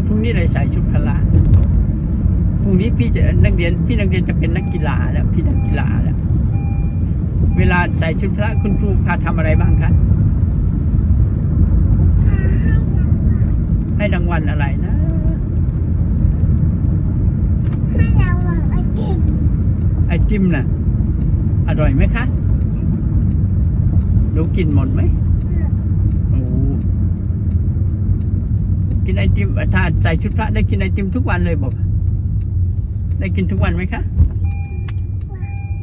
ยวพรุ่งนี้เลยใส่ชุดพละพรุ่งนี้พี่จะนักเรียน พี่นักเรียนจะเป็นนักกีฬาแล้ว พี่นักกีฬาแล้ว เวลาใส่ชุดพละคุณครูพาทำอะไรบ้างคะให้รางวัลอะไรนะให้ระวังไอติมไอติมน่ะอร่อยไหมคะหนูกินหมดไหมโอ้กิน ไอติมถ้าใส่ชุดพระได้กินไอติมทุกวันเลยบอก ได้กินทุกวันไหมคะ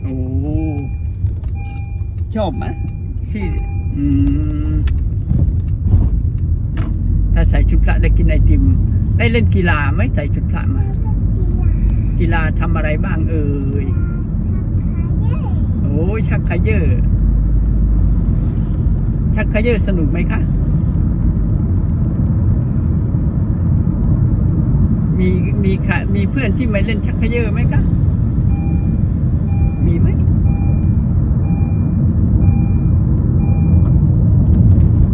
โอ้ ชอบไหมที่อืมถ้าใส่ชุดพระได้กินไอติม ได้เล่นกีฬาไหมใส่ชุดพระมาแล้วก็กีฬากีฬาทำอะไรบ้างเอ่ย โอ้ชักขย่โอ้ยชักขยอชักเยอสนุกไหมคะ มีมีค่ะมีเพื่อนที่ไม่เล่นชักเขยอไหมคะมีไหม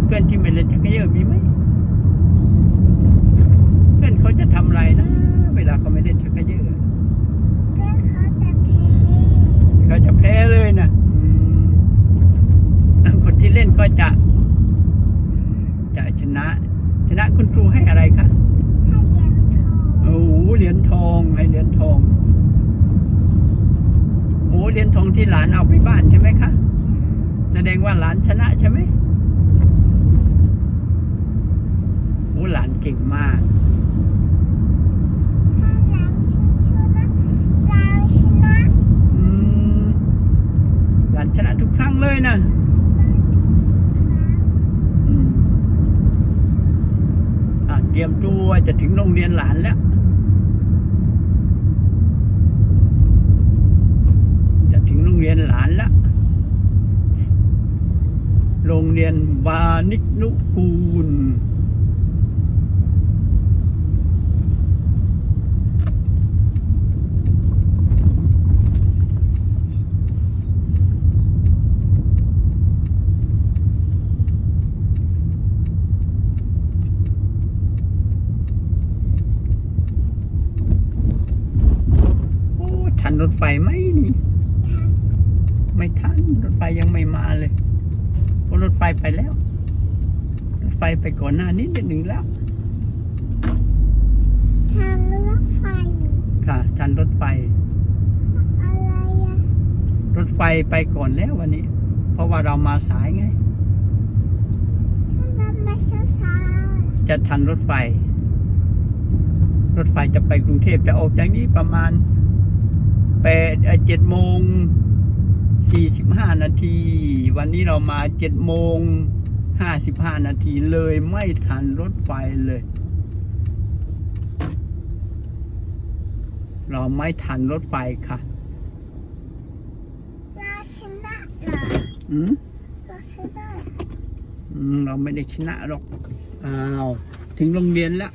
เพื่อนที่ไม่เล่นชักเขยอมีไหมเพื่อนเขาจะทำอะไรนะเวลาเขาไม่เล่นชักเขยอเพื่อนเขาแต่เพเขาจะแพ้เลยนะอืมคนที่เล่นก็จะ จะชนะ ชนะคุณครูให้อะไรคะ ให้เรียนโท โอ้โหเหรียญทองให้เหรียญทองโอ้เหรียญทองที่หลานเอาไปบ้านใช่ไหมคะ แสดงว่าหลานชนะใช่ไหมโอ้หลานเก่งมากหลานชนะทุกครั้งเลยนะชนะทุกครั้งอืมอะเตรียมตัวจะถึงโรงเรียนหลานแล้ว จะถึงโรง เรียนหลานล้วโรงเรียนวานิกนุกูล โอ้ ทันรถไฟไหมนี่ ไม่ทันรถไฟยังไม่มาเลยเพราะรถไฟไปแล้ว รถไฟไปก่อนหน้านี้เดือนหนึ่งแล้ว ทางเลือกไฟ ค่ะทันรถไฟ อะไรอะรถไฟไปก่อนแล้ววันนี้ เพราะว่าเรามาสายไงถ้าเรามาช้าจะทันรถไฟ รถไฟจะไปกรุงเทพจะออกจากนี้ประมาณแปดเจ็ดโมง สี่สิบห้านาที วันนี้เรามาเจ็ดโมงห้าสิบห้านาทีเลยไม่ทันรถไฟเลย เราไม่ทันรถไฟค่ะๆเราชนะเหรออืมเราชนะอืมเราไม่ได้ชนะหรอก อ้าว ถึงโรงเรียนแล้ว